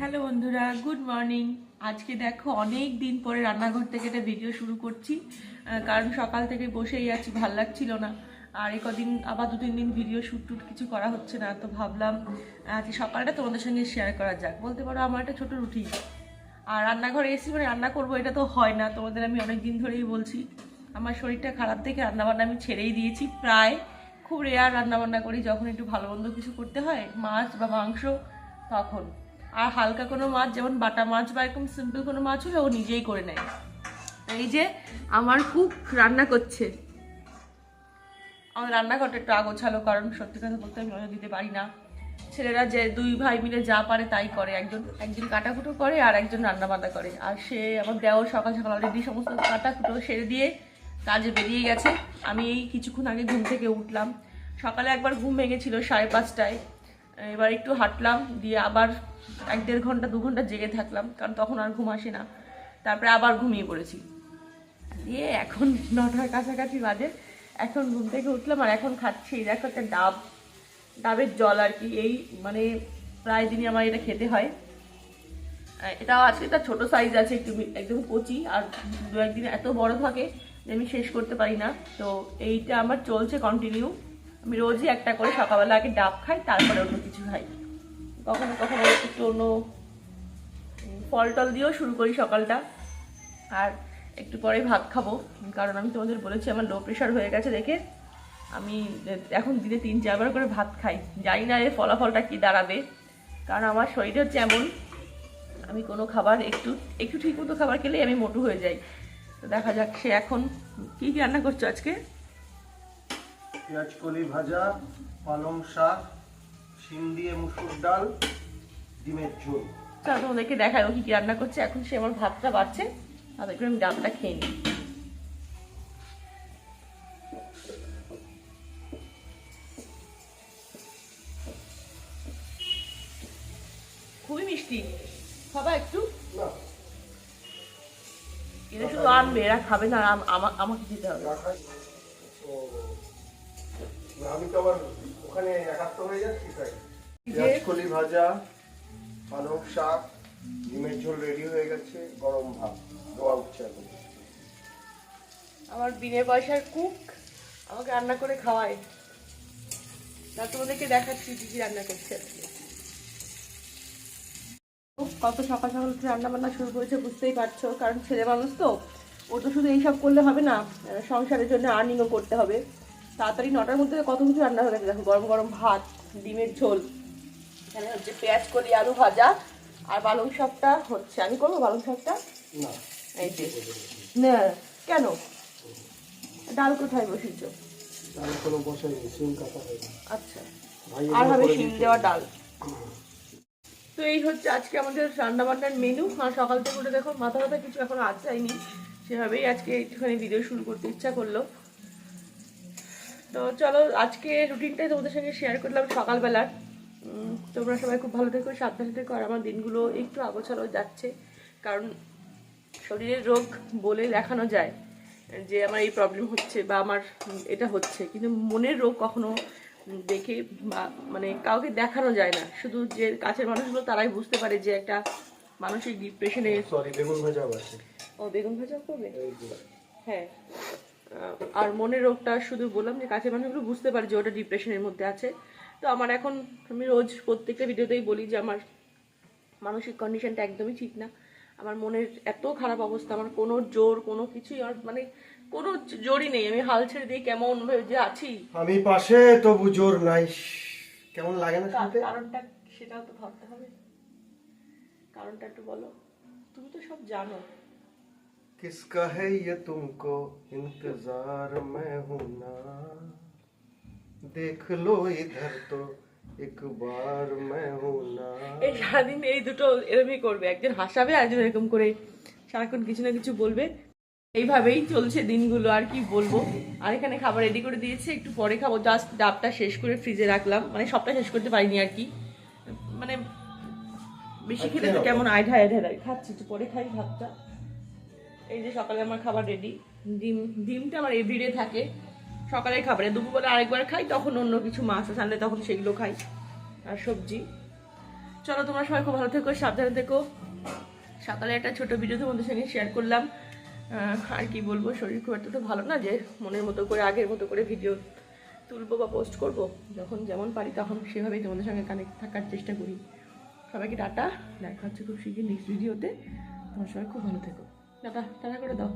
Hello বন্ধুরা, good morning. আজকে দেখো অনেক দিন পরে রান্নাঘর থেকে একটা ভিডিও শুরু করছি কারণ সকাল থেকে বসেই আছি ভালো লাগছিল না। আর এ কদিন আবার দু তিন দিন ভিডিও শ্যুট টুট কিছু করা হচ্ছে না, তো ভাবলাম আজকে সকালটা তোমাদের সঙ্গে শেয়ার করা যাক। বলতে পারো আমার একটা ছোটো রুটিন আর রান্নাঘরে এসে মানে রান্না করব এটা তো হয় না, তোমাদের আমি অনেক দিন ধরেই বলছি। আমার শরীরটা খারাপ দেখে রান্নাবান্না আমি ছেড়েই দিয়েছি। প্রায় খুব রেয়ার রান্নাবান্না করি, যখন একটু ভালো মন্দ কিছু করতে হয়, মাছ বা মাংস, তখন। আর হালকা কোনো মাছ, যেমন বাটা মাছ বা এরকম সিম্পল কোনো মাছ হলে ও নিজেই করে নেয়। এই যে আমার কুক রান্না করছে। আমার রান্নাঘরটা একটু আগোছালো কারণ সত্যি কথা বলতে আমি নজর দিতে পারি না। ছেলেরা যে দুই ভাই মিলে যা পারে তাই করে। একজন একজন কাটাকুটো করে আর একজন রান্না বান্না করে। আর সে আমার দেওয়ার সকাল সকাল অলরেডি সমস্ত কাটাকুটো সেরে দিয়ে কাজে বেরিয়ে গেছে। আমি এই কিছুক্ষণ আগে ঘুম থেকে উঠলাম। সকালে একবার ঘুম ভেঙেছিল সাড়ে পাঁচটায়। এবার একটু হাঁটলাম, দিয়ে আবার এক দেড় ঘণ্টা, দু ঘণ্টা জেগে থাকলাম, কারণ তখন আর ঘুম আসে না। তারপরে আবার ঘুমিয়ে পড়েছি। দিয়ে এখন নটার কাছাকাছি বাজে, এখন ঘুম থেকে উঠলাম আর এখন খাচ্ছি। দেখো একটা ডাব, ডাবের জল আর কি। এই মানে প্রায় দিনই আমার এটা খেতে হয়। এটাও আজকে একটা ছোট সাইজ আছে, একটু একদম কচি আর দু একদিন এত বড় থাকে যে আমি শেষ করতে পারি না। তো এইটা আমার চলছে কন্টিনিউ আমি রোজই একটা করে সকালবেলা আগে ডাব খাই, তারপরে অন্য কিছু খাই। কখনো কখনো একটু অন্য ফল টল দিয়েও শুরু করি সকালটা। আর একটু পরে ভাত খাব, কারণ আমি তোমাদের বলেছি আমার লো প্রেশার হয়ে গেছে দেখে। আমি এখন দিনে তিন চারবার করে ভাত খাই। জানি না এর ফলাফলটা কি দাঁড়াবে, কারণ আমার শরীর হচ্ছে এমন আমি কোনো খাবার একটু একটু ঠিক মতো খাবার খেলেই আমি মোটু হয়ে যাই। তো দেখা যাক সে এখন কি কি রান্না করছ আজকে? পেঁয়াজ কলি ভাজা পালং শাক শিম দিয়ে মুসুর ডাল ডিমের ঝোল। চলো তোমাদেরকে দেখায় ও কি কি রান্না করছে। এখন সে আমার ভাতটা বাড়ছে। তাদেরকে আমি ডালটা খেয়ে নিই। খুবই মিষ্টি। খাবা একটু? না। এরা শুধু আনবে এরা খাবে না আর আমা- আমাকে দিতে হবে। আমি তো আবার ওখানে একাত্ম হয়ে যাচ্ছি তাই। পেঁয়াজ কলি ভাজা পালং শাক ডিমের ঝোল রেডি হয়ে গেছে গরম ভাত দেওয়া উঠছে এখন। আমার বিনে পয়সার কুক আমাকে রান্না করে খাওয়ায়। তা তোমাদেরকে দেখাচ্ছি কি রান্না করছে আজকে। কত সকাল সকাল উঠে রান্না বান্না শুরু করেছে বুঝতেই পারছ। কারণ ছেলে মানুষ তো ও তো শুধু এইসব করলে হবে না সংসারের জন্য আর্নিংও করতে হবে। তাড়াতাড়ি নটার মধ্যে কত কিছু রান্না হয়ে গেছে? দেখো গরম গরম ভাত ডিমের ঝোল এখানে হচ্ছে পেঁয়াজ কলি আলু ভাজা আর পালং শাকটা হচ্ছে। আমি করব পালং শাকটা? না। এই যে। না কেন? ডাল কোথায় বসিয়েছ ডাল কোনো বসাইনি সিম কাটা আচ্ছা। আর হবে দেওয়া ডাল। তো এই হচ্ছে আজকে আমাদের রান্না বান্নার মেনু আর সকাল থেকে উঠে দেখো মাথা ব্যথা কিছু এখন আজ যায়নি সেভাবেই আজকে একটুখানি ভিডিও শুরু করতে ইচ্ছা করল। তো চলো আজকে রুটিনটাই তোমাদের সঙ্গে শেয়ার করলাম সকালবেলার। তোমরা সবাই খুব ভালো থেকো সাবধানে থেকো আর আমার দিনগুলো একটু আগোছালো যাচ্ছে। কারণ শরীরের রোগ বলে দেখানো যায় যে আমার এই প্রবলেম হচ্ছে বা আমার এটা হচ্ছে। কিন্তু মনের রোগ কখনো দেখে বা মানে কাউকে দেখানো যায় না। শুধু যে কাছের মানুষগুলো তারাই বুঝতে পারে যে একটা মানসিক ডিপ্রেশনে সরি বেগুন ভাজা আছে। ও বেগুন ভাজা করবে? হ্যাঁ। আর মনের রোগটা শুধু বললাম যে কাছের মানুষগুলো বুঝতে পারে যে ওটা ডিপ্রেশনের মধ্যে আছে। তো আমার এখন আমি রোজ প্রত্যেকটা ভিডিওতেই বলি যে আমার মানসিক কন্ডিশনটা একদমই ঠিক না। আমার মনের এত খারাপ অবস্থা আমার কোনো জোর কোনো কিছুই আর মানে কোনো জোরই নেই। আমি হাল ছেড়ে দিয়ে কেমন ভাবে যে আছি। আমি পাশে তবু জোর নাই। কেমন লাগে না শুনতে? কারণটা সেটাও তো ভাবতে হবে। কারণটা একটু বলো। তুমি তো সব জানো। किसका है ये तुमको इंतजार मैं हूं ना देख लो इधर तो एक बार मैं हूं ना এই সারাদিন এই দুটো এরকমই করবে একজন হাসাবে আর একজন এরকম করে সারাক্ষণ কিছু না কিছু বলবে এইভাবেই চলছে দিনগুলো আর কি বলবো আর এখানে খাবার রেডি করে দিয়েছে একটু পরে খাবো জাস্ট ডাবটা শেষ করে ফ্রিজে রাখলাম মানে সবটা শেষ করতে পারিনি আর কি মানে বেশি খেলে তো কেমন আইঢা আইঢা লাগে খাচ্ছি একটু পরে খাই ভাতটা এই যে সকালে আমার খাবার রেডি ডিম, ডিমটা আমার এভরিডে থাকে। সকালে খাবারে দুপুরবেলা আরেকবার খাই, তখন অন্য কিছু মাছ আনলে তখন সেগুলো খাই। আর সবজি। চলো তোমরা সবাই খুব ভালো থেকো, সাবধানে থেকো। সকালে একটা ছোট ভিডিও তোমাদের সঙ্গে শেয়ার করলাম। আর কি বলব, শরীর খুব একটা তো ভালো না যে মনের মতো করে, আগের মতো করে ভিডিও তুলবো বা পোস্ট করব। যখন যেমন পারি তখন সেভাবেই তোমাদের সঙ্গে কানেক্ট থাকার চেষ্টা করি। সবাইকে টাটা। দেখা হচ্ছে খুব শীঘ্রই নেক্সট ভিডিওতে তোমার সবাই খুব ভালো থেকো। টাটা টাটা করে দাও।